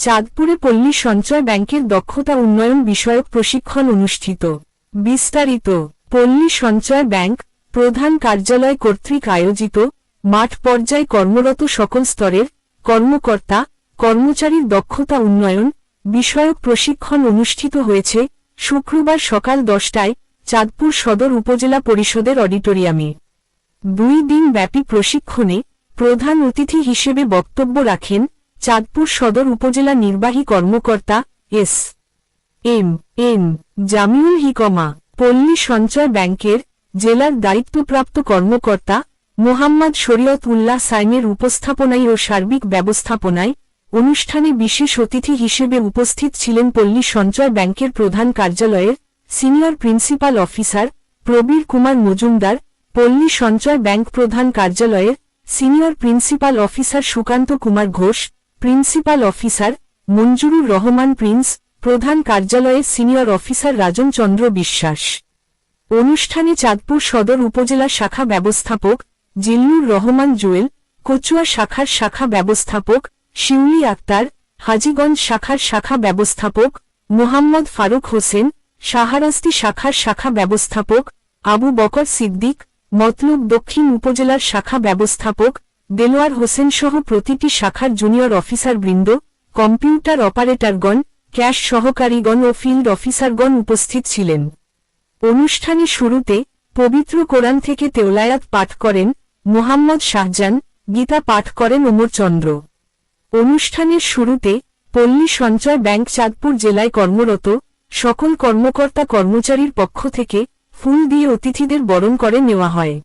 চাঁদপুরে পল্লী সঞ্চয় ব্যাংকের দক্ষতা উন্নয়ন বিষয়ক প্রশিক্ষণ অনুষ্ঠিত। বিস্তারিত, পল্লী সঞ্চয় ব্যাংক প্রধান কার্যালয় কর্তৃক আয়োজিত মাঠ পর্যায়ে কর্মরত সকল স্তরের কর্মকর্তা, কর্মচারীর দক্ষতা উন্নয়ন বিষয়ক প্রশিক্ষণ অনুষ্ঠিত হয়েছে শুক্রবার সকাল দশটায় চাঁদপুর সদর উপজেলা পরিষদের অডিটোরিয়ামে। দুই দিন ব্যাপী প্রশিক্ষণে প্রধান অতিথি হিসেবে বক্তব্য রাখেন চাঁদপুর সদর উপজেলা নির্বাহী কর্মকর্তা S. M. N Jamiul Hikma, পল্লী সঞ্চয় ব্যাংকের জেলার দায়িত্বপ্রাপ্ত কর্মকর্তা মোহাম্মদ শরীয়ত উল্লাহ সাইমের উপস্থাপনায় ও সার্বিক ব্যবস্থাপনায় অনুষ্ঠানে বিশেষ অতিথি হিসেবে উপস্থিত ছিলেন পল্লী সঞ্চয় ব্যাংকের প্রধান কার্যালয়ের senior principal officer Prabir Kumar Majumdar, Palli Sanchay bank প্রধান কার্যালয়ের senior principal officer Sukanta Kumar Ghosh principal officer Manjurur Rahman prince, প্রধান কার্যালয়ের সিনিয়র অফিসার রাজন চন্দ্র বিশ্বাস। অনুষ্ঠানে চাঁদপুর সদর উপজেলা শাখা ব্যবস্থাপক জিল্লুর রহমান জুয়েল, কচুয়া শাখার শাখা ব্যবস্থাপক শিউলি আক্তার, হাজিগঞ্জ শাখার শাখা ব্যবস্থাপক মোহাম্মদ ফারুক হোসেন সাহারাস্তি শাখার শাখা ব্যবস্থাপক আবু বকর সিদ্দিক, মতলব দক্ষিণ উপজেলার শাখা ব্যবস্থাপক দেলোয়ার হোসেন সহ প্রতিটি শাখার জুনিয়র অফিসারবৃন্দ, কম্পিউটার অপারেটরগণ, ক্যাশ সহকারীগণ ও ফিল্ড অফিসারগণ উপস্থিত ছিলেন। অনুষ্ঠানে শুরুতে পবিত্র কোরআন থেকে তেওলায়াত পাঠ করেন মোহাম্মদ শাহজান গীতা পাঠ করেন ওমরচন্দ্র অনুষ্ঠানের শুরুতে পল্লী সঞ্চয় ব্যাংক চাঁদপুর জেলায় কর্মরত সকল কর্মকর্তা কর্মচারীর পক্ষ থেকে ফুল দিয়ে অতিথিদের বরণ করে নেওয়া হয়।